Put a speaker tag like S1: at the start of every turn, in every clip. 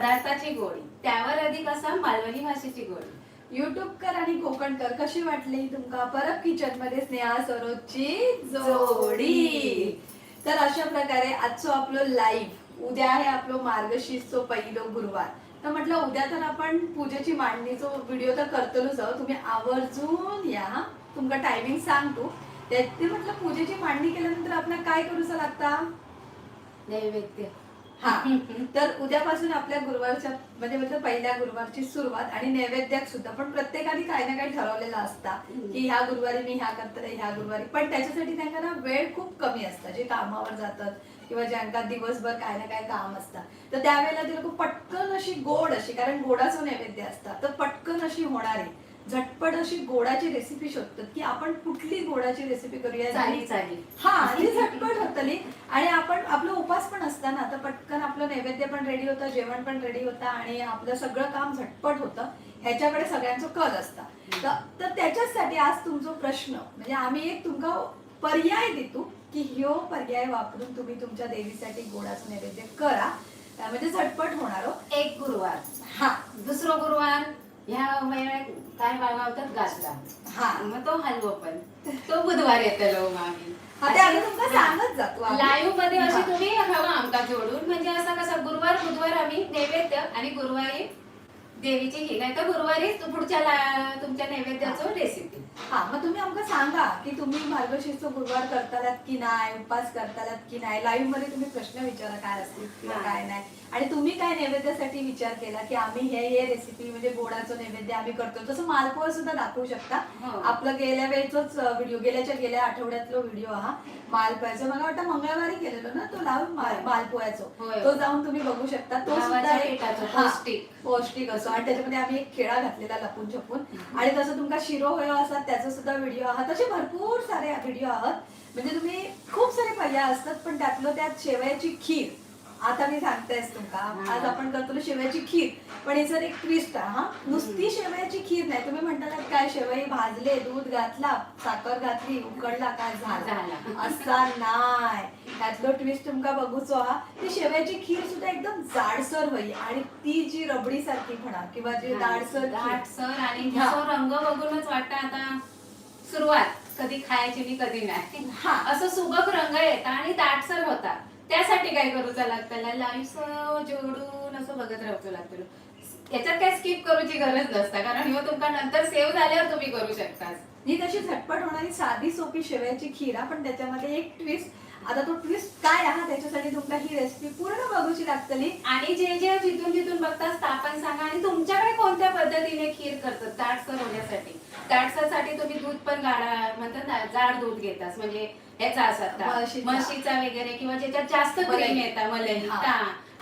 S1: पदार्थाची गोडी त्यावर अधिक असा मालवणी भाषेची गोडी.
S2: युट्यूबकर आणि कोकणकर कशी वाटली तुमका? परत किचनमध्ये स्नेहा सरोजची जोडी. तर अशा प्रकारे आजचं आपलं लाईव्ह उद्या आहे आपलं मार्गशीर्षचो पहिलो गुरुवार. तर म्हटलं उद्या तर आपण पूजेची मांडणीचो व्हिडिओ तर करतलोच आहोत. तुम्ही आवर्जून या. तुमका टायमिंग सांगतो. तू ते म्हटलं पूजेची मांडणी केल्यानंतर आपण काय करूचं लागता?
S1: नैवेद्य.
S2: हा. तर उद्यापासून आपल्या गुरुवारच्या म्हणजे मतलब पहिल्या गुरुवारची सुरुवात आणि नैवेद्यात सुद्धा. पण प्रत्येकाने काही ना काही ठरवलेलं असता की ह्या गुरुवारी मी ह्या करतले ह्या गुरुवारी. पण त्याच्यासाठी त्यांना ना वेळ खूप कमी असता. जे कामावर जातात किंवा ज्यांका दिवसभर काय ना काय काम असतं. तर त्यावेळेला ते लोक पटकन अशी गोड अशी कारण गोडाचं नैवेद्य असतात तर पटकन अशी होणारी झटपट अशी गोडाची रेसिपी शोधतात की आपण कुठली गोडाची रेसिपी करूया? हा आणि झटपट होतली आणि आपण आपलं उपास पण असतं ना तर पटकन आपलं नैवेद्य पण रेडी होतं जेवण पण रेडी होतं आणि आपलं सगळं काम झटपट होतं. ह्याच्याकडे सगळ्यांचं कल असता. तर- त्याच्यासाठी आज तुमचा प्रश्न म्हणजे आम्ही एक तुमका पर्याय देतो की ह्यो पर्याय वापरून तुम्ही तुमच्या देवीसाठी गोडाचं नैवेद्य करा. म्हणजे झटपट होणार हो.
S1: एक गुरुवार.
S2: हा.
S1: दुसरा गुरुवार ह्या वेळेत काय बाळगावतात गाजला
S2: हा.
S1: मग तो हलवो पण. तो बुधवार येतलो मग आम्ही.
S2: ते आम्ही तुमका सांगत जातो आम्ही.
S1: लाईव्हमध्ये अशी. तुम्ही हवा आमका जोडून म्हणजे असा कसा गुरुवार बुधवार आम्ही नैवेद्य आणि गुरुवारी देवीची ही नाही तर गुरुवारी तू पुढच्या तुमच्या नैवेद्याचं रेसिपी
S2: हा मग तुम्ही आमका सांगा की तुम्ही मार्गशीर्ष गुरुवार करतालात की नाही उपास करतालात की नाही? लाईव्हमध्ये तुम्ही प्रश्न विचारा काय असतील किंवा
S1: हा.
S2: काय नाही. आणि तुम्ही काय नैवेद्यासाठी विचार केला की आम्ही हे हे रेसिपी म्हणजे गोडाचं नैवेद्य आम्ही करतो? तसं मालपोळ सुद्धा दाखवू शकता.
S1: हो.
S2: आपलं गेल्या वेळेच व्हिडिओ गेल्याच्या गेल्या आठवड्यातला व्हिडिओ हा मालपोळ्याचा मला वाटतं मंगळवारी केलेलो ना तो लावून माल- मालपोळ्याचो
S1: होय.
S2: तो जाऊन तुम्ही बघू शकता. तो सुद्धा हा.
S1: पौष्टिक
S2: असो. आणि त्याच्यामध्ये आम्ही एक खेळा घातलेला लपून छपून. आणि तसं तुमका शिरो होय असतात त्याचा सुद्धा व्हिडिओ आहात. तसे भरपूर सारे व्हिडिओ आहात. म्हणजे तुम्ही खूप सारे पर्याय असतात पण त्यातलं त्यात शेवयाची खीर आता मी सांगतेस तुमका. आज आपण करतो शेवयाची खीर. पण हे सर एक ट्विस्ट आहे हा. नुसती शेवयाची खीर नाही. तुम्ही म्हणता काय शेवई भाजले दूध घातला साखर घातली उकडला काय झाला. असा नाही. त्यातलं ट्विस्ट तुमका बघूचो हा ती शेवयाची खीर सुद्धा एकदम जाडसर होई. आणि ती जी रबडी सारखी म्हणा किंवा जी दाडसर
S1: दाटसर आणि रंग बघूनच वाटतं आता सुरुवात. कधी खायची मी कधी नाही.
S2: हा.
S1: असं सुबक रंग येता आणि दाटसर होता त्यासाठी काय करूचा लागतं लाईव्ह जोडून असं बघत राहतो लागतं याच्यात काय स्किप करूची गरज नसता कारण ह्यो तुमका नंतर सेव्ह झाल्यावर तुम्ही करू शकता
S2: ही तशी झटपट होणारी साधी सोपी शेवयाची खीर हा, पण त्याच्यामध्ये एक ट्विस्ट आता तो ट्विस्ट काय आहे त्याच्यासाठी तुमका ही रेसिपी पूर्ण बघूची लागतली.
S1: आणि जे जे जिथून जिथून बघतास ते आपण सांगा. आणि तुमच्याकडे कोणत्या पद्धतीने खीर करतात? दाटसर होण्यासाठी दाटसरसाठी तुम्ही दूध पण गाडा म्हणतात ना जाड दूध घेतास म्हणजे ह्याचा असतात
S2: म्हशीचा.
S1: वगैरे किंवा ज्याच्यात जास्त. क्रीम येतात मलाई.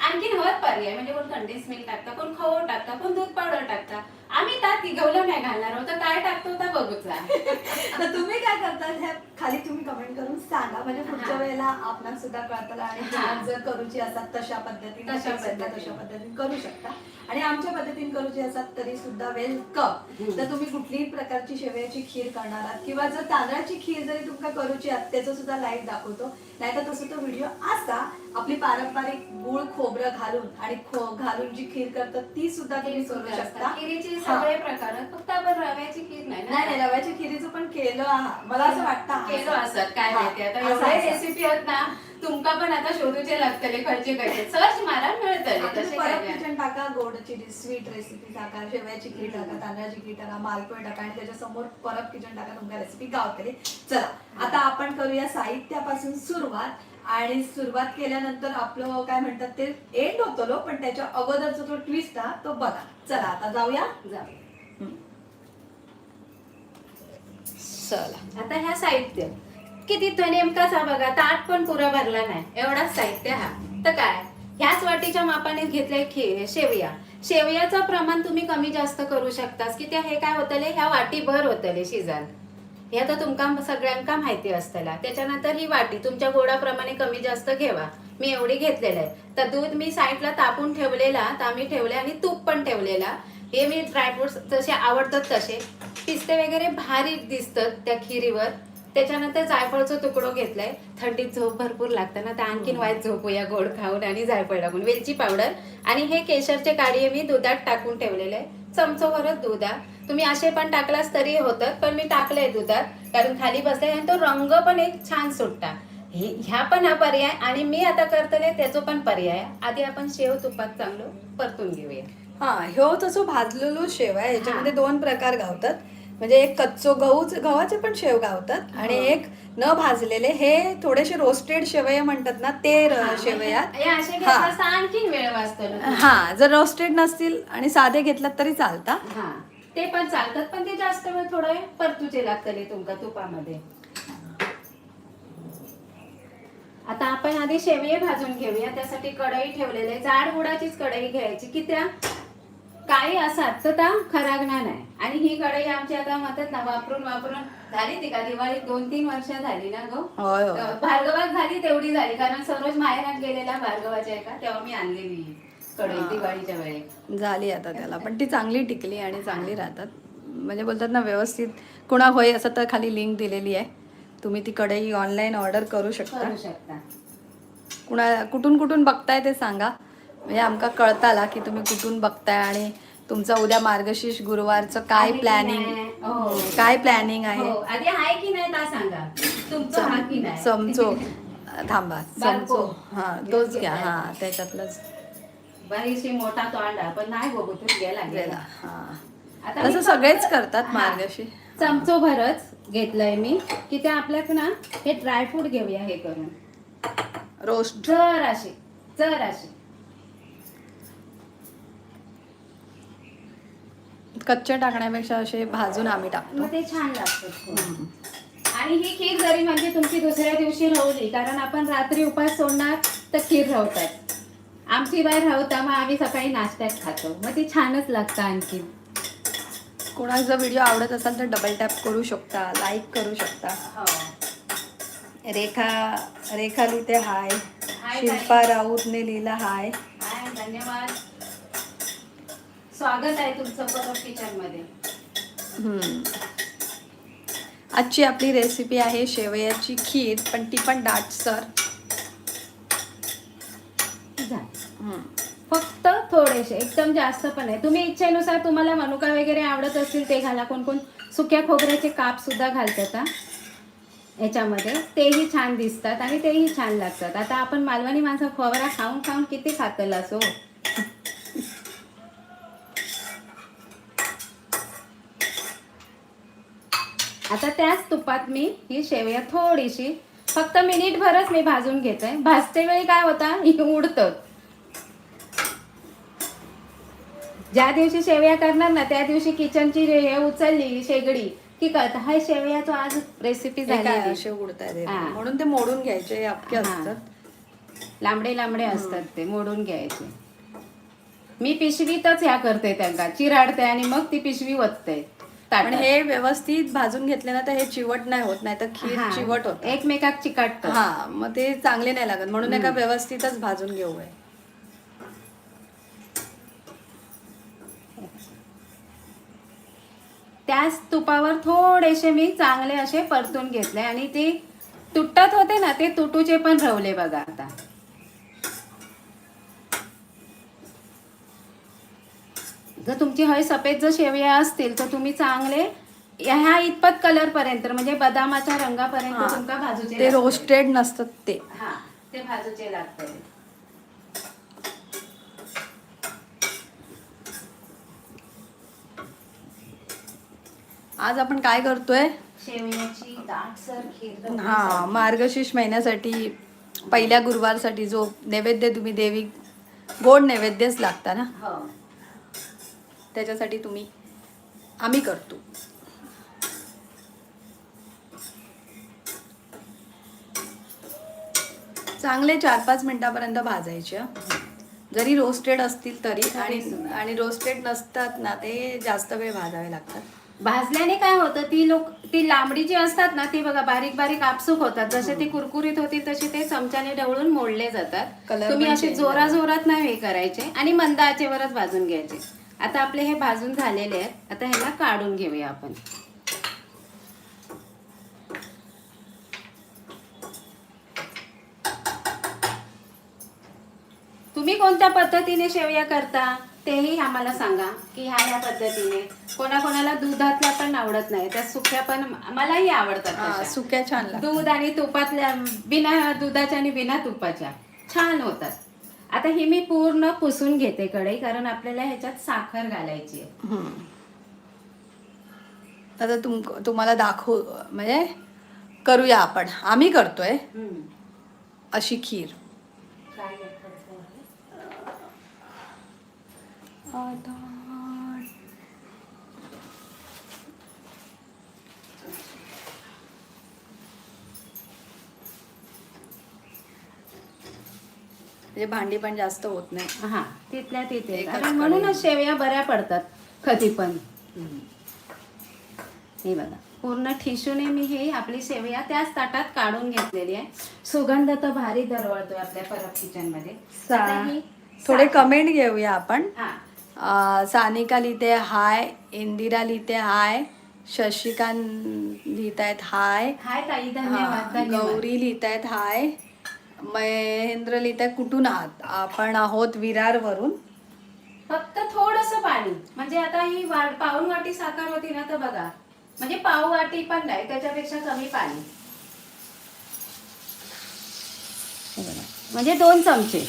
S1: आणखीन हवत पर्याय म्हणजे कोण कंडेन्स मिल्क टाकता कोण खवो टाकता कोण दूध पावडर टाकता आम्ही त्यात तिघवलं नाही घालणार तर काय टाकतो तर बघूचा
S2: तर तुम्ही काय करतात ह्या खाली तुम्ही कमेंट करून सांगा म्हणजे पुढच्या. वेळेला आपणाला सुद्धा कळतं आणि जर करूची असतात तशा पद्धतीने
S1: तशा
S2: तशा
S1: पद्धतीने.
S2: तशा पद्धतीने करू शकता आणि आमच्या पद्धतीने करूची असतात तरी सुद्धा वेलकम. तर तुम्ही कुठलीही प्रकारची शेवयाची खीर करणार आहात. किंवा जर तांदळाची खीर जरी तुमका करूची आहात त्याचं सुद्धा लाईव्ह दाखवतो. नाहीतर तसं तो व्हिडिओ असा आपली पारंपरिक गुळ खोबरं घालून आणि खो घालून जी खीर करतात ती सुद्धा तुम्ही करू शकता.
S1: खिरीचे. सगळे प्रकार आहेत. फक्त आपण रव्याची खीर नाही ना?
S2: नाही नाही रव्याच्या खिरीचं पण केलं मला असं वाटतं
S1: केलो असत काय. माहिती? आता एवढे. रेसिपी आहेत ना तुमका पण आता शोधूचे लागतले खर्चे कसे सर्च मारा मिळतले
S2: टाका गोडची स्वीट रेसिपी टाका शेवयाची खीर टाका तांदळाची खीर टाका मालपोळ टाका आणि त्याच्यासमोर परत किचन टाका तुमच्या रेसिपी गावतली. चला आता आपण करूया साहित्यापासून सुरुवात. आणि सुरुवात केल्यानंतर आपलं काय म्हणतात ते एंड होतो लो पण त्याच्या अगोदरचा जो ट्विस्ट हा तो बघा. चला आता जाऊया?
S1: जाऊ.
S2: चला.
S1: आता ह्या साहित्य. किती तो नेमकाच हा बघा ताट पण पुरा भरला नाही. एवढाच साहित्य हा. तर काय? ह्याच वाटीच्या मापाने घेतलंय शेवया. शेवयाचं प्रमाण तुम्ही कमी जास्त करू शकतास. की त्या हे काय होतले? ह्या वाटी भर होतले शिजान हे तर तुमका सगळ्यांका माहिती असतला. त्याच्यानंतर ही वाटी तुमच्या गोडाप्रमाणे कमी जास्त घेवा. मी एवढी घेतलेलं आहे. तर दूध मी साईडला तापून ठेवलेला तर आम्ही ठेवले आणि तूप पण ठेवलेला. हे मी ड्रायफ्रुट्स जसे आवडतात तसे. पिस्ते वगैरे भारी दिसतात त्या खिरीवर. त्याच्यानंतर जायफळचं तुकडो घेतलंय. थंडीत झोप भरपूर लागतं ना तर आणखीन वाईट झोपूया गोड खाऊन आणि जायफळ टाकून. वेलची पावडर आणि हे केशरचे काढी मी दुधात टाकून ठेवलेले आहे. चमचोभरच दूध तुम्ही असे पण टाकलास तरी होतं पण मी टाकलंय दुधात. कारण खाली बसले आणि तो रंग पण एक छान सुटता. हे- ह्या पण हा पर्याय आणि मी आता करतले त्याचा पण पर्याय. आधी आपण शेव तुपात चांगलं परतून घेऊया.
S2: हा ह्यो तसो भाजलेलो शेव आहे. ह्याच्यामध्ये दोन प्रकार गावतात म्हणजे एक कच्चो गहू गव्हाचे पण शेव गावतात आणि
S1: हो.
S2: एक न भाजलेले हे थोडेसे रोस्टेड शेवया म्हणतात ना ते र- शेवयात.
S1: हे.
S2: जर रोस्टेड नसतील आणि साधे घेतलात तरी चालता
S1: हा ते पण चालतात पण ते जास्त वेळ थोडं परतूचे लागतले तुमका तुपामध्ये. आता आपण आधी शेवये भाजून घेऊया त्यासाठी कढई ठेवलेले जाड बुडाचीच कढई घ्यायची. की त्या काही असतात तर त्या खरागणार नाही. आणि ही कढई आमची आता म्हणतात ना वापरून वापरून झाली ती का दिवाळी दोन तीन वर्ष झाली ना गो.
S2: होय होय.
S1: भार्गवात झाली तेवढी झाली कारण सरोज माहेरात गेलेला भार्गवाच्या एका तेव्हा मी आणलेली ही कढई
S2: हा.
S1: दिवाळीच्या वेळेस
S2: झाली आता त्याला. पण ती चांगली टिकली आणि चांगली राहतात. म्हणजे बोलतात ना व्यवस्थित कुणा होय असं तर खाली लिंक दिलेली आहे. तुम्ही ती कढई ऑनलाईन ऑर्डर करू शकता.
S1: करू शकता.
S2: कुणा कुठून कुठून बघताय ते सांगा. म्हणजे आमका कळताला की तुम्ही कुठून बघताय आणि तुमचं उद्या मार्गशीर्ष गुरुवारचं काय प्लॅनिंग?
S1: हो.
S2: काय प्लॅनिंग आहे?
S1: हा. की नाही
S2: चमचो थांबा. चमचो हा तोच घ्या. हा त्याच्यातलंच.
S1: बरीचशी मोठा तोंडा पण नाही बघू तू गेला
S2: हा.
S1: फक्त-
S2: सगळेच करतात. मार्गशीर्ष
S1: चमचो भरच घेतलंय मी की ते आपल्याक ना हे ड्रायफ्रूट घेऊया हे करून.
S2: रोस्ट.
S1: जर असे जर असे
S2: कच्चे टाकण्यापेक्षा असे भाजून आम्ही टाकतो.
S1: मग ते छान लागतं आणि ही खीर जरी म्हणजे तुमची दुसऱ्या दिवशी राहली कारण आपण रात्री उपास सोडणार तर खीर राहतात. आमची बाहेर राहता मग आम्ही सकाळी नाश्त्यात खातो. मग ती छानच लागतं आणखी
S2: कोणाचा व्हिडिओ आवडत असेल तर डबल टॅप करू शकता लाईक करू शकता.
S1: हो.
S2: रेखा रेखा लिहिते हाय शिल्पा राऊतने लिहिला हाय.
S1: हाय धन्यवाद. स्वागत आहे तुमचं परत किचनमध्ये.
S2: हम्म. आजची आपली रेसिपी आहे शेवयाची खीर पण ती पण दाटसर
S1: झालं.
S2: हम्म.
S1: फक्त थोडेसे एकदम जास्त पण नाही. तुम्ही इच्छेनुसार तुम्हाला मनुका वगैरे आवडत असतील ते घाला. कोण कोण सुक्या खोबऱ्याचे काप सुद्धा घालतात हा. याच्यामध्ये. तेही छान दिसतात आणि तेही छान लागतात. आता आपण मालवणी माणसं खोबरा खाऊन खाऊन किती खातल असो. आता त्याच तुपात मी ही शेवया थोडीशी फक्त मिनिट भरच मी भाजून घेतोय भाजते वेळी काय होता? ही उडतं. ज्या दिवशी शेवया करणार ना त्या दिवशी किचनची हे उचलली शेगडी की कळत हाय शेवयाचं आज रेसिपी झाली
S2: ते.
S1: हा.
S2: म्हणून ते मोडून घ्यायचे अख्खे. असतात.
S1: लांबडे लांबडे असतात ते मोडून घ्यायचे. मी पिशवीतच ह्या करते त्यांना. चिराडते आणि मग ती पिशवी वतते.
S2: पण हे व्यवस्थित भाजून घेतले ना तर हे चिवट नाही होत नाही तर खीर चिवट होत.
S1: एकमेकात चिकाटत.
S2: हा मग ते चांगले नाही लागत. म्हणून एका व्यवस्थितच भाजून घेऊया
S1: त्याच तुपावर थोडेसे मी चांगले असे परतून घेतले आणि ते तुटत होते ना ते तुटूचे पण रवले बघा आता. जर तुमची हय सफेद जर शेवया असतील तर तुम्ही चांगले ह्या इतपत कलर पर्यंत म्हणजे बदामाच्या रंगापर्यंत. तुमका भाजूचे
S2: ते. रोस्टेड नसतात ते.
S1: हा ते भाजूचे लागतले
S2: आज आपण काय करतोय?
S1: शेवयाची दाटसर खीर
S2: हा मार्गशीर्ष महिन्यासाठी पहिल्या गुरुवारसाठी जो नैवेद्य तुम्ही देवी गोड नैवेद्यच लागता ना?
S1: हो.
S2: त्याच्यासाठी तुम्ही आम्ही करतो. चांगले चार पाच मिनिटापर्यंत भाजायचे हं. जरी रोस्टेड असतील तरी आणि आणि रोस्टेड नसतात ना ते जास्त वेळ भाजावे लागतात.
S1: भाजल्याने काय होतं ती लोक ती लांबडी जी असतात ना ती बघा बारीक बारीक आपसूक होतात. जसे ती कुरकुरीत होती तशी ते चमच्याने ढवळून मोडले जातात. तुम्ही असे जोरा जोरात नाही हे करायचे आणि मंद आचेवरच भाजून घ्यायचे. आता आपले हे भाजून झालेले आहेत. आता ह्याला काढून घेऊया आपण. तुम्ही कोणत्या पद्धतीने शेवया करता तेही आम्हाला सांगा की ह्या ह्या पद्धतीने. कोणाकोणाला दुधातल्या पण आवडत नाही त्या सुक्या पण मलाही आवडतात
S2: सुक्या छान
S1: दूध आणि तुपातल्या बिना दुधाच्या आणि बिना तुपाच्या. छान होतात. आता ही मी पूर्ण पुसून घेते कढई कारण आपल्याला ह्याच्यात साखर घालायची आहे.
S2: आता तुम तुम्हाला दाखवू म्हणजे करूया आपण आम्ही करतोय
S1: हम्म.
S2: अशी खीर
S1: काय आहे?
S2: म्हणजे भांडी पण जास्त होत नाही.
S1: हा तिथल्या तिथे.
S2: एकच कढई.
S1: म्हणूनच शेवया बऱ्या पडतात कधी पण. हे बघा पूर्ण ठिशूने मी हे आपली शेवया त्याच ताटात काढून घेतलेली आहे. सुगंध तर भारी दरवळतोय आपल्या परब किचनमध्ये
S2: सा-
S1: आता ही
S2: थोडे
S1: सा-
S2: कमेंट घेऊया आपण.
S1: हा.
S2: अं, सानिका लिहिते हाय. इंदिरा लिहिते हाय. शशिकांत लिहित आहेत हाय.
S1: हाय ताई धन्यवाद धन्यवाद.
S2: गौरी लिहित आहेत हाय. महेंद्र लिहित कुठून आहात? आपण आहोत विरारवरून.
S1: फक्त थोडस पाणी. म्हणजे आता ही पाऊण वाटी साखर होती ना तर बघा. म्हणजे पाव वाटी पण नाही त्याच्यापेक्षा कमी पाणी. म्हणजे दोन चमचे.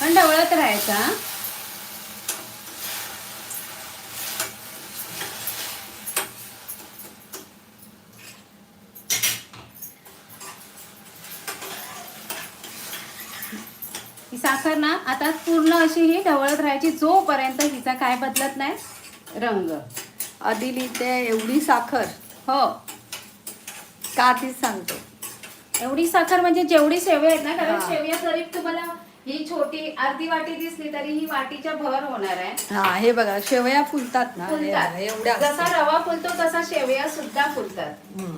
S1: पण ढवळत राहायचा हा. ही साखर ना आता पूर्ण अशी ही ढवळत राहायची जोपर्यंत हिचा काय बदलत नाही? रंग.
S2: आधी लिहिते एवढी साखर.
S1: हो.
S2: का तीच सांगतो?
S1: एवढी साखर म्हणजे जेवढी शेवया आहेत ना कारण. शेवया जरी तुम्हाला ही छोटी अर्धी वाटी दिसली तरी ही वाटीच्या भर होणार आहे.
S2: हा हे बघा शेवया फुलतात ना.
S1: फुलतात.
S2: एवढ्या
S1: जसा. रवा फुलतो तसा शेवया सुद्धा फुलतात.
S2: हम्म.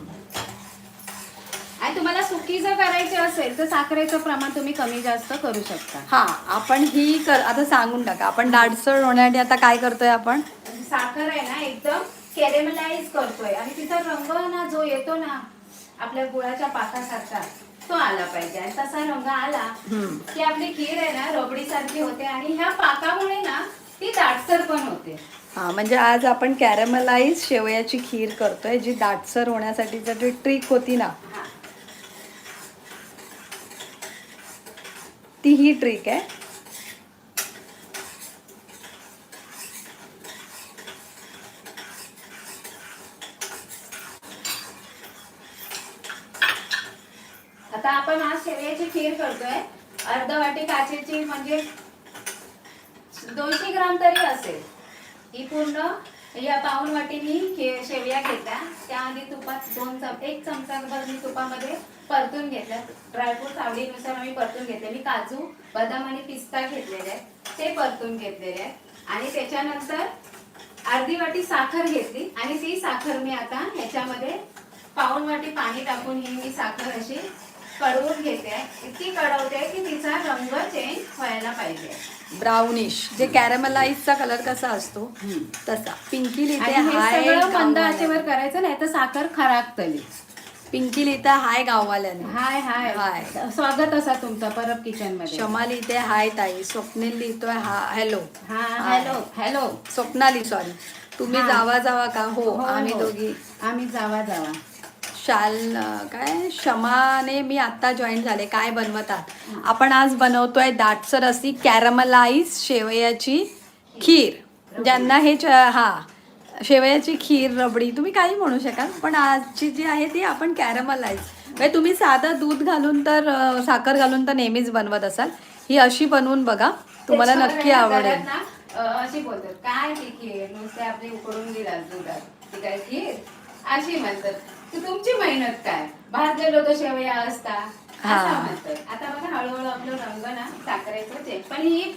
S1: आणि तुम्हाला सुकी जर करायची असेल तर साखरेचं प्रमाण तुम्ही कमी जास्त करू शकता.
S2: हा आपण ही कर आता सांगून टाका. आपण दाटसळ होण्यासाठी आता काय करतोय आपण?
S1: साखर आहे ना एकदम कॅरेमलाइज करतोय. आणि तिचा रंग ना जो येतो ना आपल्या गुळाच्या पाकासारखा तो आला पाहिजे. आणि तसा रंग आला. की आपली खीर आहे ना रबडी सारखी होते. आणि ह्या पाकामुळे ना ती दाटसर पण होते.
S2: हा म्हणजे आज आपण कॅरेमलाइज शेवयाची खीर करतोय जी दाटसर होण्यासाठीची जी ट्रिक होती ना
S1: हा.
S2: ती ही ट्रिक आहे.
S1: आता आपण आज शेवयाची खीर करतोय. अर्ध वाटी काचेची म्हणजे दोनशे ग्राम तरी असेल. ही पूर्ण या पाऊन वाटीनी शेवया घेता. त्याआधी तुपात दोन चम एक चमचा भर मी तुपामध्ये परतून घेतल्या ड्रायफ्रूट आवडीनुसार आम्ही परतून घेतले. मी काजू बदाम आणि पिस्ता घेतलेले आहेत. ते परतून घेतलेले आहेत. आणि त्याच्यानंतर अर्धी वाटी साखर घेतली. आणि ती साखर मी आता ह्याच्यामध्ये पाऊण वाटी पाणी टाकून ही मी साखर अशी कढवून घेते इतकी कढवते की तिचा रंग चेंज व्हायला पाहिजे.
S2: ब्राउनिश जे कॅरेमलाइजचा कलर कसा असतो तसा. पिंकी लिहिते
S1: आणि हे
S2: हाय
S1: सगळं मंद. आचेवर करायचं नाही तर साखर खराबतली
S2: पिंकी लिहिते हाय गाववाल्याने.
S1: हाय हाय.
S2: हाय.
S1: स्वागत असा तुमचा परब किचनमध्ये
S2: शमा लिहिते हाय ताई. स्वप्नील लिहितोय हा हॅलो.
S1: हा हॅलो हॅलो.
S2: स्वप्नाली सॉरी तुम्ही
S1: हा.
S2: जावा जावा का? हो
S1: हो,
S2: आम्ही
S1: हो.
S2: दोघी.
S1: आम्ही जावा जावा.
S2: शाल काय? शमाने मी आत्ता जॉईन झाले. काय बनवतात? आपण आज बनवतोय दाटसर अशी कॅरमलाइज शेवयाची खीर. ज्यांना हे च- हा. शेवयाची खीर रबडी तुम्ही काही म्हणू शकाल पण आजची जी आहे ती आपण कॅरमलाइज म्हणजे तुम्ही साधं दूध घालून तर साखर घालून तर नेहमीच बनवत असाल. ही अशी बनवून बघा. तुम्हाला नक्की आवडेल.
S1: अशी बोलतात काय ती खीर? नुसते आपले उकडून दिला दुधात. ती काय खीर? अशी म्हणतात. ती तुमची मेहनत काय? भाजलेलो तो शेवया असता.
S2: हा.
S1: असं म्हणतात. आता बघा हळूहळू आपलं रंग ना साखरेचं पण ही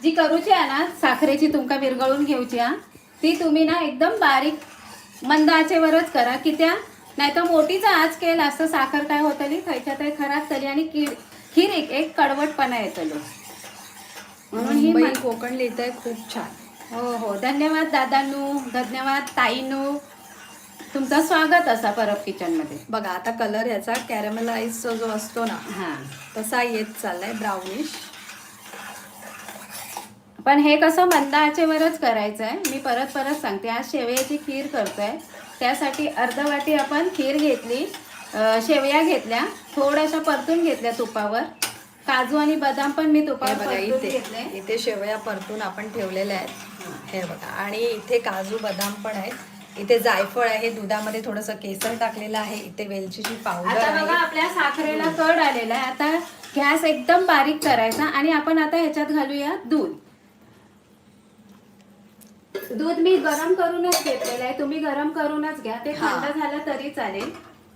S1: जी करूची आहे ना साखरेची तुमका विरघळून घेऊची हा. ती तुम्ही ना एकदम बारीक मंद आचेवरच करा की त्या नाही तर मोठीचा आच केला असतं साखर काय होतली खयच्या तरी खराब तली आणि खीर खीर एक एक कडवटपणा येतलो म्हणून ही मन-
S2: कोकण लिहितंय खूप छान.
S1: हो हो. धन्यवाद दादांनू धन्यवाद ताईनू. तुमचं स्वागत असा परब किचनमध्ये
S2: बघा आता कलर याचा कॅरमलाइजचा जो असतो ना
S1: हा.
S2: तसा येत चाललाय ब्राउनिश
S1: पण हे कसं मंद आचेवरच करायचं आहे. मी परत परत सांगते. आज शेवयाची खीर करतोय. त्यासाठी अर्ध वाटी आपण खीर घेतली. शेवया घेतल्या. थोड्याशा परतून घेतल्या तुपावर. काजू आणि बदाम पण मी तुपावर
S2: बघा इथे
S1: घेतले.
S2: इथे शेवया परतून आपण ठेवलेल्या आहेत. हे बघा. आणि इथे काजू बदाम पण आहेत. इथे जायफळ आहे. दुधामध्ये थोडंसं केसर टाकलेलं आहे. इथे वेलचीची पावडर
S1: आता बघा
S2: आहे.
S1: आपल्या साखरेला कड आलेला आहे. आता गॅस एकदम बारीक करायचा आणि आपण आता ह्याच्यात घालूया दूध. दूध मी गरम करूनच घेतलेलं आहे. तुम्ही गरम करूनच घ्या. ते
S2: हा.
S1: थंड झालं तरी चालेल.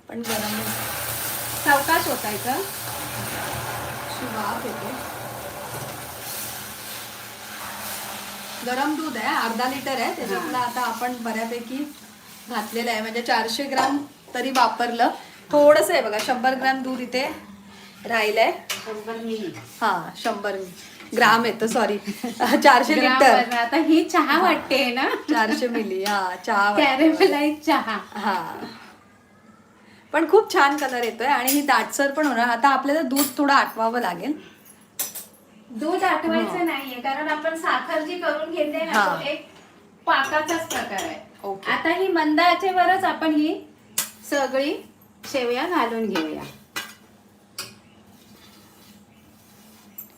S2: पण गरम
S1: सावकाश होतायचं
S2: अशी वाफ येते गरम दूध आहे अर्धा लिटर आहे. त्याच्यातलं आता आपण बऱ्यापैकी घातलेलं आहे. म्हणजे चारशे ग्राम तरी वापरलं. थोडंसं आहे बघा शंभर ग्राम दूध इथे राहिलंय.
S1: शंभर मिली.
S2: हा शंभर ग्राम येतं सॉरी चारशे लिटर.
S1: आता ही चहा वाटते ना?
S2: चारशे मिली. हा चहा वाटतं.
S1: कॅरेमलाइज चहा.
S2: हा. पण खूप छान कलर येतोय आणि ही दाटसर पण होणार. आता आपल्याला दूध थोडं आटवावं लागेल.
S1: दूध आठवायचं नाहीये कारण आपण साखर जी करून घेते ना. तो एक पाकाचाच प्रकार आहे. आता ही मंद आचेवरच आपण ही सगळी शेवया घालून घेऊया.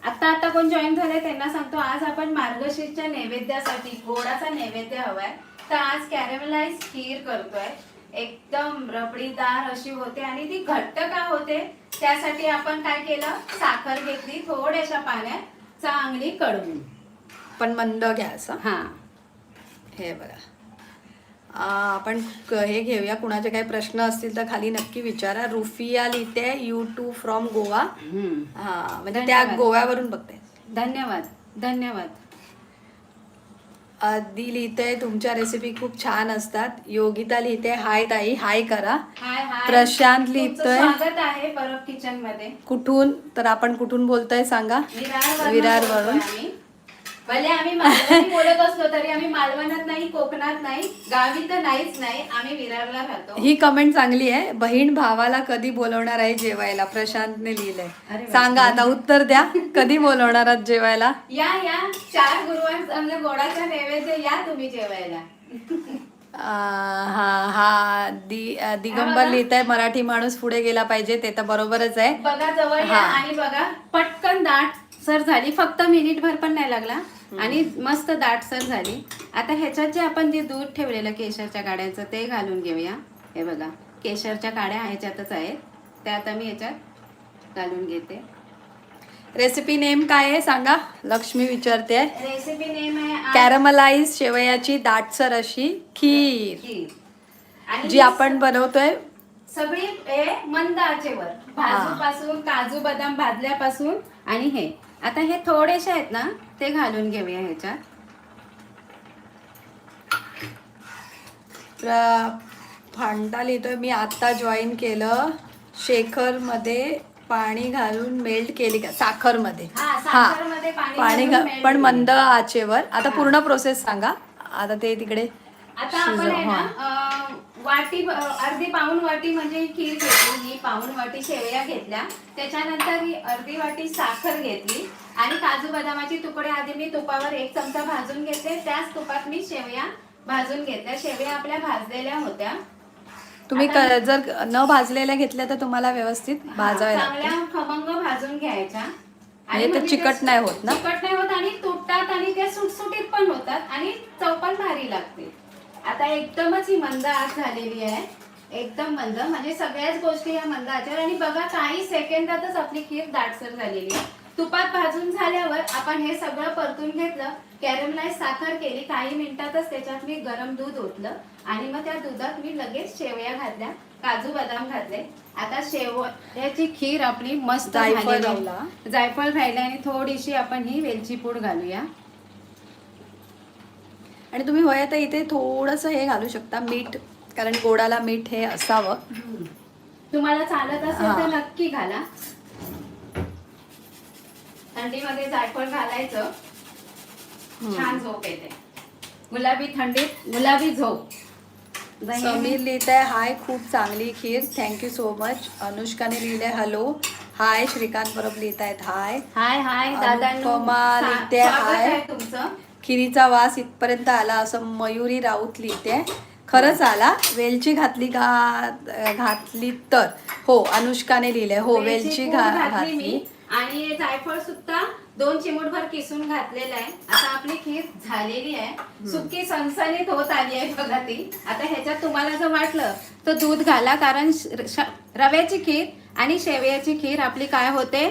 S1: आता आता कोण जॉईन झाले त्यांना सांगतो आज आपण मार्गशीरच्या नैवेद्यासाठी गोडाचा नैवेद्य हवाय. तर आज कॅरेमलाइज खीर करतोय. एकदम रबडीदार अशी होते आणि ती घट्ट का होते? त्यासाठी आपण काय केलं? साखर घेतली थोड्याशा पाण्यात चांगली कडवून
S2: पण मंद गॅस हा.
S1: हा.
S2: हे बघा. आपण हे घेऊया. कुणाचे काही प्रश्न असतील तर खाली नक्की विचारा. रुफिया लिहिते यू टू फ्रॉम गोवा. हा म्हणजे त्या. गोव्यावरून बघते.
S1: धन्यवाद. धन्यवाद.
S2: आधी लिहिते तुमच्या रेसिपी खूप छान असतात. योगिता लिहिते हाय ताई हाय करा.
S1: हाय हाय.
S2: प्रशांत लिहितोय.
S1: स्वागत आहे परब किचनमध्ये.
S2: कुठून? तर आपण कुठून बोलतोय सांगा.
S1: विरार
S2: विरारवरून.
S1: भले आम्ही मालवणी बोलत असलो तरी आम्ही मालवणात नाही कोकणात नाही गावी तर नाहीच नाही आम्ही विरारला राहतो.
S2: ही कमेंट चांगली आहे. बहीण भावाला कधी बोलवणार आहे जेवायला? प्रशांतने लिहिलंय. सांगा आता उत्तर द्या. कधी बोलवणार आहात जेवायला?
S1: या या. चार गुरुवार म्हणजे गोडाचा नैवेद्य या तुम्ही जेवायला.
S2: आ, हा हा दि दिगंबर. लिहित आहे मराठी माणूस पुढे गेला पाहिजे ते तर बरोबरच आहे.
S1: बघा जवळ या
S2: हा.
S1: आणि बघा पटकन दाट. सर झाली फक्त मिनिट भर पण नाही लागला. आणि मस्त दाट सर झाली. आता ह्याच्यात जे आपण जे दूध ठेवलेलं केशरच्या काड्यांचं ते घालून घेऊया. हे बघा केशरच्या काड्या ह्याच्यातच आहेत त्या आता मी ह्याच्यात घालून घेते.
S2: रेसिपी नेम काय आहे सांगा? लक्ष्मी विचारते.
S1: रेसिपी नेम आहे
S2: कॅरमलाइज शेवयाची दाटसर अशी खीर. जी आपण बनवतोय.
S1: सगळी हे मंद आचेवर. भाजू पासून काजू बदाम भाजल्यापासून आणि हे. आता हे थोडेसे आहेत ना ते घालून घेऊया ह्याच्यात.
S2: फांटा लिहितोय. मी आता जॉईन केलं. शेखरमध्ये पाणी घालून मेल्ट केली का? साखरमध्ये
S1: हा, साखरमध्ये पाणी
S2: पाणी घा-. मंद आचेवर. आता. पूर्ण प्रोसेस सांगा. आता ते तिकडे
S1: आता आपण आहे ना. अं, वाटी ब- अर्धी पाऊण वाटी म्हणजे ही खीर घेतली ही पाऊण वाटी शेवया घेतल्या. त्याच्यानंतर ही अर्धी वाटी साखर घेतली. आणि काजू बदामाचे तुकडे आधी मी तुपावर एक चमचा भाजून घेतले. त्याच तुपात मी शेवया भाजून घेतल्या. शेवया आपल्या भाजलेल्या होत्या.
S2: तुम्ही क- जर न भाजलेल्या घेतल्या तर तुम्हाला व्यवस्थित भाजाव्या
S1: चांगल्या
S2: लागतील.
S1: खमंग भाजून घ्यायच्या
S2: म्हणजे ते चिकट नाही होत ना?
S1: चिकट नाही होत आणि तुटतात आणि ते सुटसुटीत पण होतात आणि चव पण भारी लागते. आता एकदमच ही मंद आग झालेली आहे. एकदम मंद. म्हणजे सगळ्याच गोष्टी या मंद आचेवर आणि बघा काही सेकंदातच आपली खीर दाटसर झालेली आहे. तुपात भाजून झाल्यावर आपण हे सगळं परतून घेतलं. कॅरमलाइज साखर केली. काही मिनिटातच त्याच्यात मी गरम दूध ओतलं. आणि मग त्या दुधात मी लगेच शेवया घातल्या. काजू बदाम घातले. आता शेवयाची खीर आपली मस्त.
S2: जायफळ राहिले
S1: आणि थोडीशी आपण ही वेलची पूड घालूया.
S2: आणि तुम्ही होय तर इथे थोडंसं हे घालू शकता मीठ कारण गोडाला मीठ हे असावं.
S1: तुम्हाला चालत असेल. तर नक्की घाला. थंडीमध्ये जायफळ घालायचं. छान झोप येते. गुलाबी थंडीत गुलाबी झोप.
S2: समीर लिहित आहे हाय खूप चांगली खीर. थँक्यू सो मच अनुष्काने लिहिलंय हॅलो हाय श्रीकांत परब लिहित आहेत हाय
S1: हाय हाय सा-
S2: लिहिते हाय.
S1: तुमचं.
S2: खिरीचा वास इथपर्यंत आला असं मयुरी राऊत लिहिते. खरंच आला वेलची घातली का घातली तर. हो अनुष्काने लिहिलंय. हो वेलची घा
S1: घातली आणि जायफळ सुद्धा दोन चिमूटभर किसून घातलेलं आहे. आता आपली खीर झालेली आहे. सुकी सणसणीत होत आली आहे बघा ती. आता ह्याच्यात तुम्हाला जर वाटलं तर दूध घाला. कारण रव्याची खीर आणि शेवयाची खीर आपली काय होते?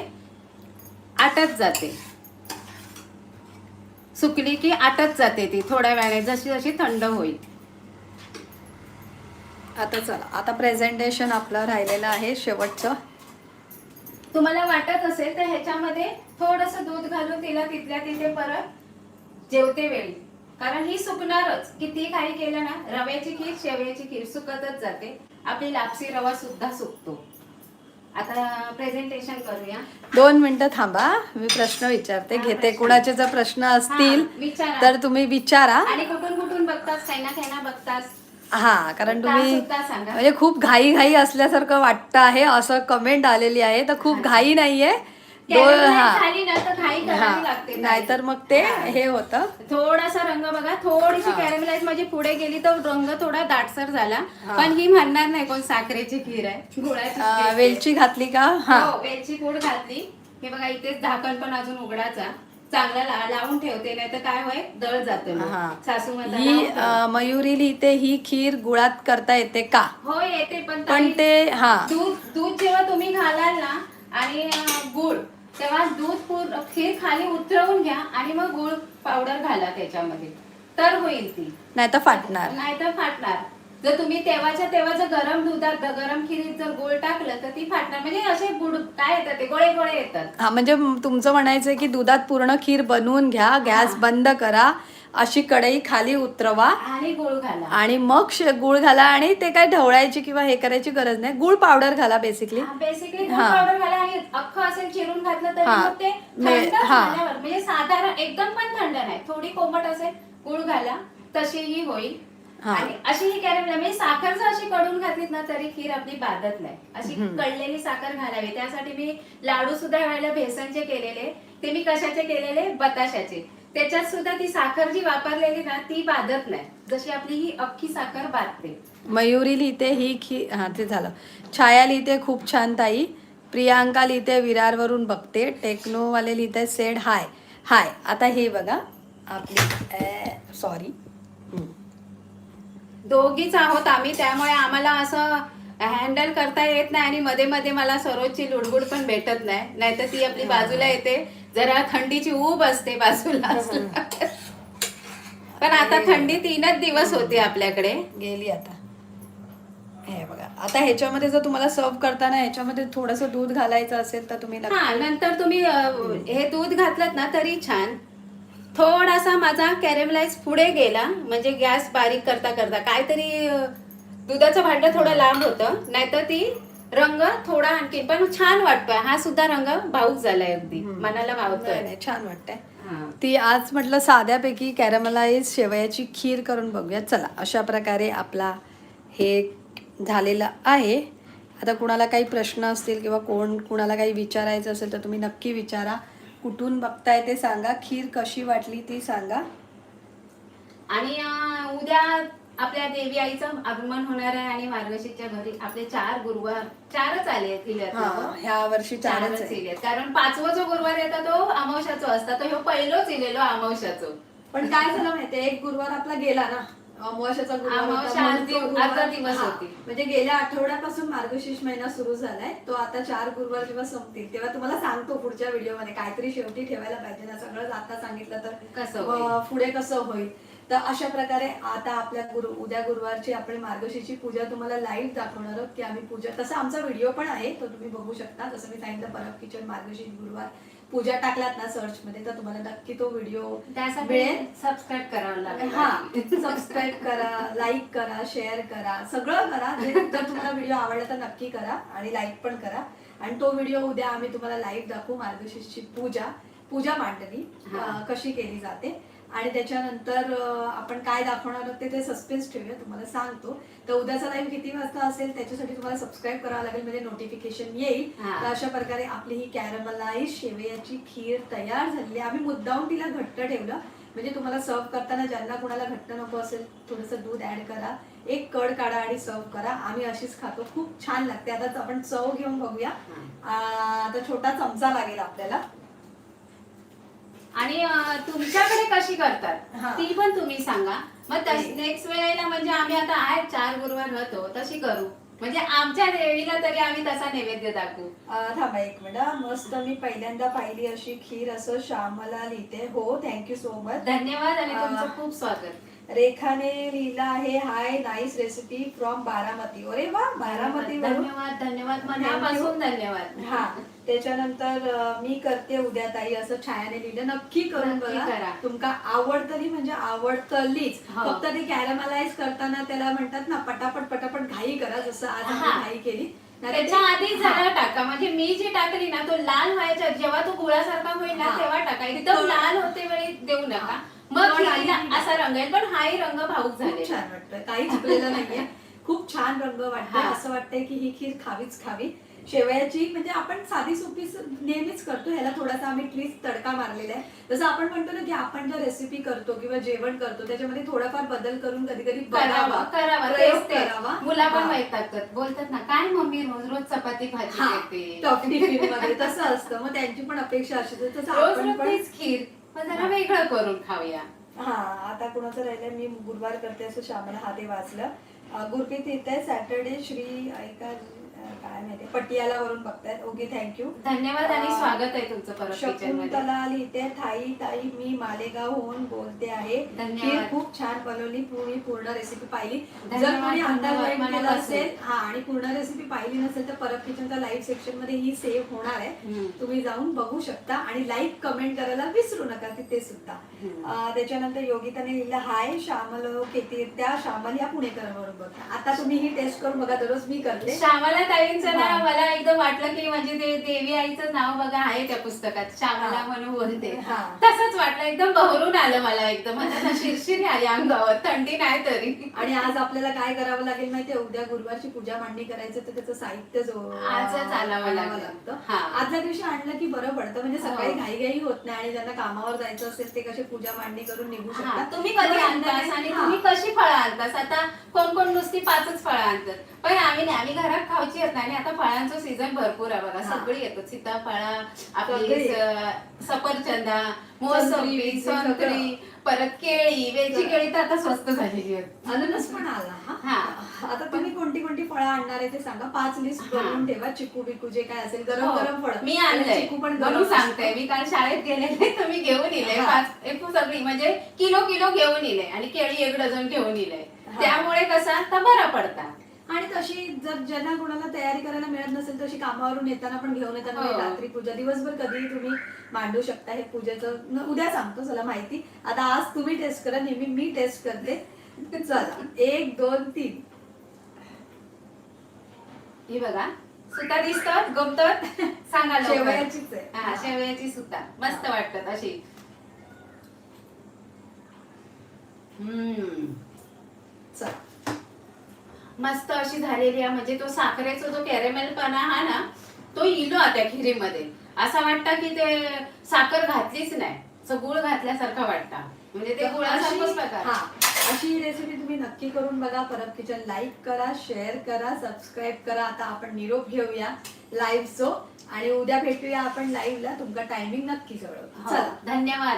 S1: आटत जाते. सुकली की आटत जाते ती. थोड्या वेळाने जशी जशी थंड होईल.
S2: आता चला. आता प्रेझेंटेशन आपलं राहिलेलं आहे शेवटचं.
S1: तुम्हाला वाटत असेल तर ह्याच्यामध्ये थोडस दूध घालून तिला तिथल्या तिथे परत जेवते वेळी. कारण ही सुकणारच. किती काही केलं ना रव्याची खीर शेवयाची खीर सुकतच जाते. आपली लापसी रवा सुद्धा सुकतो. आता प्रेझेंटेशन करूया.
S2: दोन मिनिटं थांबा मी प्रश्न विचारते. घेते. कुणाचे जर प्रश्न असतील
S1: विचारा.
S2: तर तुम्ही विचारा.
S1: आणि कुठून कुठून बघतास काही ना काही ना बघतास
S2: हा कारण तुम्ही
S1: सुद्धा सांगा.
S2: म्हणजे खूप घाई घाई असल्यासारखं वाटतं आहे. असं कमेंट आलेली आहे. तर खूप घाई नाहीये. हा
S1: झाली ना तर घाई करावी
S2: हा
S1: लागते
S2: नाहीतर मग ते
S1: हा.
S2: होतं
S1: थोडासा रंग बघा थोडीशी. कॅरमलाइज माझी पुढे गेली तर रंग थोडा दाटसर झाला. पण ही म्हणणार नाही कोण साखरेची खीर आहे गुळाची
S2: अं,
S1: खीर आहे.
S2: वेलची घातली का हा
S1: हो वेलची पूड घातली हे बघा इथेच झाकण पण अजून उघडाचा चांगला ला- लावून ठेवते नाही तर काय होय दळ जातं.
S2: हा.
S1: सासू म्हणतात
S2: ही
S1: लावून ठेव.
S2: अं, मयुरी लिहिते ही खीर गुळात करता येते का
S1: हो येते पण
S2: पण
S1: ताई,
S2: ते हा
S1: दूध दूध जेव्हा तुम्ही घालाल ना आणि अं, गुळ तेव्हा दूध पूर्ण खीर खाली उतरवून घ्या आणि मग गुळ पावडर घाला त्याच्यामध्ये. तर होईल ती.
S2: नाही तर फाटणार.
S1: नाहीतर फाटणार. जर तुम्ही तेव्हाच्या तेव्हा जर गरम दुधात द- गरम खिरीत जर गुळ टाकलं तर ती फाटणार. म्हणजे असे बुड काय येतात ते? गोळे गोळे येतात.
S2: हा म्हणजे तुमचं म्हणायचं आहे की दुधात पूर्ण खीर बनवून घ्या गॅस बंद करा अशी कढई खाली उतरवा.
S1: आणि गुळ घाला.
S2: आणि मग शे- गुळ घाला आणि ते काय ढवळायची किंवा हे करायची गरज नाही. गुळ पावडर घाला बेसिकली
S1: बेसिकली
S2: हा.
S1: पावडर घाला आणि अख्खं असेल चिरून घातलं तरी
S2: हा.
S1: मग ते
S2: मे-
S1: थंड
S2: हा.
S1: झाल्यावर म्हणजे साधारण एकदम पण थंड नाही. थोडी कोमट असेल गुळ घाला. तशीही होईल.
S2: हा.
S1: आणि अशी ही कॅरम म्हणजे साखर जर अशी कडून घातलीत ना तरी खीर आपली बाधत नाही. अशी. कळलेली साखर घालावी. त्यासाठी मी लाडू सुद्धा यावेळेला बेसनचे केलेले. ते मी कशाचे केलेले? बताशाचे. त्याच्यात सुद्धा ती साखर जी वापरलेली ना ती बाधत नाही. जशी आपली ही अख्खी साखर बाधते.
S2: मयुरी लिहिते ही खी हा ते झालं. छाया लिहिते खूप छान ताई. प्रियांका लिहिते विरारवरून बघते. टेक्नोवाले लिहिते सेड हाय हाय आता हे बघा. आपली सॉरी
S1: दोघीच आहोत आम्ही त्यामुळे आम्हाला असं हँडल करता येत नाही आणि मध्ये मध्ये मला सरोजची लुडबुड पण भेटत नाही. नाहीतर ती आपली बाजूला येते. जरा थंडीची ऊब असते बाजूला. पण आता थंडी तीनच दिवस होती आपल्याकडे.
S2: गेली आता. हे बघा आता ह्याच्यामध्ये जर तुम्हाला सर्व करताना ह्याच्यामध्ये थोडंसं दूध घालायचं असेल तर तुम्ही
S1: हा नंतर तुम्ही हे दूध घातलं ना तरी छान. थोडासा माझा कॅरेमलाइज पुढे गेला म्हणजे गॅस बारीक करता करता काहीतरी दुधाचं भांड थोडं लांब होतं नाहीतर ती रंग थोडा आणखी पण छान वाटतोय. हा सुद्धा रंग भाऊक झालाय अगदी. मनाला भावतोय.
S2: छान वाटतंय. ती आज म्हटलं साध्यापैकी कॅरमलाइज शेवयाची खीर करून बघूया. चला अशा प्रकारे आपला हे झालेलं आहे. आता कुणाला काही प्रश्न असतील किंवा कोण कुणाला काही विचारायचं असेल तर तुम्ही नक्की विचारा. कुठून बघताय ते सांगा. खीर कशी वाटली ती सांगा.
S1: आणि उद्या आपल्या देवी आईचं आगमन होणार आहे आणि मार्गशीरच्या घरी आपले चार गुरुवार चारच आले आहेत
S2: हा ह्या वर्षी चारच.
S1: इलेत. कारण पाचवा जो गुरुवार येतात तो अमावश्याचो असता. तो ह्यो पहिलोच इलेलो अमावश्याचो.
S2: पण काय झालं माहितीये? एक गुरुवार आपला गेला ना. गुरुवार
S1: अर्धा दिवस होती.
S2: म्हणजे गेल्या आठवड्यापासून मार्गशीर्ष महिना सुरू झालाय. तो आता चार गुरुवार जेव्हा संपतील तेव्हा तुम्हाला सांगतो पुढच्या व्हिडिओमध्ये. काहीतरी शेवटी ठेवायला पाहिजे ना. सगळं आता सांगितलं तर
S1: कसं?
S2: पुढे कसं होईल? तर अशा प्रकारे आता आपल्या गुरु उद्या गुरुवारची आपण मार्गशीर्षची पूजा तुम्हाला लाईव्ह दाखवणार आहोत की आम्ही पूजा तसा आमचा व्हिडिओ पण आहे तो तुम्ही बघू शकता. जसं मी सांगितलं परब किचन मार्गशीर्ष गुरुवार पूजा टाकलात ना सर्च मध्ये तर तुम्हाला नक्की तो व्हिडिओ मिळेल.
S1: सबस्क्राईब करावं लागेल.
S2: हा सबस्क्राईब करा लाईक करा शेअर करा सगळं करा. जर तुम्हाला व्हिडिओ आवडला तर नक्की करा आणि लाईक पण करा. आणि तो व्हिडिओ उद्या आम्ही तुम्हाला लाईव्ह दाखवू मार्गशीर्षची पूजा पूजा मांडणी कशी केली जाते. आणि त्याच्यानंतर आपण काय दाखवणार आहोत ते ते सस्पेन्स ठेवूया. तुम्हाला सांगतो. तर उद्याचा लाईव्ह किती वाजता असेल त्याच्यासाठी तुम्हाला सबस्क्राईब करावं लागेल. म्हणजे नोटिफिकेशन येईल. तर अशा प्रकारे आपली ही कॅरमलाइज शेवयाची खीर तयार झालेली आहे. आम्ही मुद्दाम तिला घट्ट ठेवलं. म्हणजे तुम्हाला सर्व करताना ज्यांना कोणाला घट्ट नको असेल थोडंसं दूध ऍड करा. एक कड काढा आणि सर्व करा. आम्ही अशीच खातो. खूप छान लागते. आता आपण चव घेऊन बघूया. आता छोटा चमचा लागेल आपल्याला.
S1: आणि तुमच्याकडे कशी करतात. ती पण तुम्ही सांगा. मग. नेक्स्ट वेळेला म्हणजे आम्ही आता आहे चार गुरुवार होतो तशी करू. म्हणजे आमच्या देवीला तरी आम्ही तसा नैवेद्य दाखवू.
S2: थांबा एक मिनिट मस्त मी पहिल्यांदा पाहिली अशी खीर असं श्यामला लिहिते. हो थँक्यू सो मच
S1: धन्यवाद आणि. तुमचं खूप स्वागत.
S2: रेखाने लिहिलं आहे hi nice recipe from Baramati अरे वा बारामती
S1: धन्यवाद धन्यवाद मनापासून धन्यवाद
S2: हा त्याच्यानंतर मी करते उद्या ताई असं छायाने लिहिलं नक्की करून बघा. तुमका आवडतली म्हणजे आवडतलीच
S1: हो.
S2: फक्त ते कॅरमलाइज करताना त्याला म्हणतात ना पटापट पटापट घाई करा जसं आज आम्ही. घाई केली
S1: त्याच्या आधी. जरा टाका म्हणजे मी जी टाकली ना तो लाल व्हायच्या जेव्हा तो गुळासारखा होईल ना. तेव्हा टाका
S2: ते
S1: एकदम लाल होते वेळी देऊ नका. मग असा रंग येईल पण हाही रंग भाऊक
S2: खूप
S1: झाले
S2: छान वाटतं काही चुकलेलं नाहीये. खूप छान रंग वाटतोय.
S1: हा.
S2: असं वाटतंय की ही खीर खावीच खावी. शेवयाची म्हणजे आपण साधी सोपी स- नेहमीच करतो. ह्याला थोडासा आम्ही ट्विस्ट तडका मारलेला आहे. जसं आपण म्हणतो ना की आपण ज्या रेसिपी करतो किंवा जेवण करतो त्याच्यामध्ये थोडाफार बदल करून कधी कधी
S1: करावा करावा.
S2: प्रयोग
S1: तेच तेच
S2: करावा.
S1: मुला पण
S2: हा.
S1: वैतागतात बोलतात ना काय मम्मी रोज रोज चपाती भाजी
S2: हा,
S1: देते
S2: मध्ये तसं असतं. मग त्यांची पण अपेक्षा अशी असते. तसं
S1: रोज
S2: आपण
S1: रोज
S2: पण
S1: तीच खीर. पण जरा वेगळं करून खाऊया.
S2: हा आता कुणाचं राहिलंय मी गुरुवार करते असं श्यामला हा ते वाचलं. अं, गुरप्रीत येत आहे सॅटर्डे श्री ऐका काय माहिती पटियाला वरून बघतायत. ओके थँक्यू
S1: धन्यवाद आणि स्वागत आहे तुमचं
S2: शकुंतला लिहिते थाई ताई मी मालेगावहून बोलते आहे.
S1: धन्यवाद.
S2: खीर खूप छान बनवली पूर्ण पूर्ण रेसिपी पाहिली. जर
S1: धन्यवाद,
S2: कोणी आता
S1: धन्यवाद,
S2: जॉईन केलं
S1: मनापासून.
S2: असेल हा आणि पूर्ण रेसिपी पाहिली नसेल तर परत किचनच्या लाईव्ह सेक्शनमध्ये ही सेव्ह होणार आहे.
S1: हम्म.
S2: तुम्ही जाऊन बघू शकता आणि लाईक कमेंट करायला विसरू नका तिथे सुद्धा.
S1: हम्म.
S2: अं, त्याच्यानंतर योगिताने लिहिलं हाय श्यामल केती त्या श्यामल या पुणेकरांवरून बघा. आता तुम्ही ही टेस्ट करून बघा दररोज मी करते.
S1: श्यामला ताईंचं ना. मला एकदम वाटलं की म्हणजे ते देवी आईचं नाव बघा आहे त्या पुस्तकात श्यामला. म्हणून बोलते. तसंच वाटलं एकदम बहरून आलं मला एकदम शिरशिरी आली अंगावर थंडी नाही तरी
S2: आणि आज आपल्याला काय करावं लागेल माहितीये उद्या गुरुवारची पूजा मांडणी करायचं तर त्याचं साहित्य जो
S1: आजच आणावं लागेल.
S2: लागतं. आदल्या दिवशी आणलं की बरं पडतं म्हणजे
S1: हो.
S2: सकाळी घाई होत नाही आणि ज्यांना कामावर जायचं असेल ते कसे पूजा मांडणी करून निघू शकतात
S1: तुम्ही कधी आणतास आणि. तुम्ही कशी फळं आणतास आता कोण कोण नुसती पाचच फळं आणतात पण आम्ही आम्ही घरात खाऊची येत नाही आणि आता फळांचं सीझन भरपूर आहे बघा. सगळी येतात सीताफळा आपली. स- सफरचंदा मोसंबी
S2: संत्री,
S1: संत्री परत केळी वेलची. केळी तर आता स्वस्त झालेली आहेत
S2: अननस पण आला हा
S1: हा.
S2: आता तुम्ही कोणती कोणती फळं आणणार आहे ते सांगा पाच लिस्ट
S1: हा.
S2: बनवून ठेवा चिकू बिकू जे काय असेल गरम
S1: हो.
S2: गरम फळ
S1: मी आणलंय
S2: चिकू पण
S1: म्हणून
S2: गरम
S1: सांगते मी काल शाळेत गेलेले तर मी घेऊन इले
S2: हा.
S1: पाच एकूण सगळी म्हणजे किलो किलो घेऊन इले आणि केळी एक डझन घेऊन इले
S2: हा.
S1: त्यामुळे कसं आता बरं पडता
S2: आणि तशी जर ज्यांना कोणाला तयारी करायला मिळत नसेल तशी कामावरून येताना पण घेऊन येताना
S1: हो.
S2: रात्री पूजा दिवसभर कधीही तुम्ही मांडू शकता हे पूजेचं. न- उद्या सांगतो चला माहिती. आता आज तुम्ही टेस्ट करा नेहमी मी टेस्ट करते. चला एक दोन तीन.
S1: ही बघा. सुता दिसतात गमतात सांगा लवकर.
S2: शेवयाचीच आहे.
S1: हा शेवयाची सुता. मस्त वाटतात अशी. हम्म
S2: चला.
S1: मस्त अशी झालेली आहे. म्हणजे तो साखरेचा जो कॅरेमेलपणा हा ना तो इलो त्या खिरीमध्ये. असा वाटतं की ते साखर घातलीच नाही. गुळ घातल्यासारखा वाटतं. म्हणजे ते गुळासारखंच
S2: अशी-
S1: प्रकार.
S2: हा अशी रेसिपी तुम्ही नक्की करून बघा. परत किचन लाईक करा शेअर करा सबस्क्राईब करा. आता आपण निरोप घेऊया लाईव्हचो आणि उद्या भेटूया आपण लाईव्हला तुमचा टायमिंग नक्की कळवतो.
S1: हो,
S2: चला.
S1: धन्यवाद.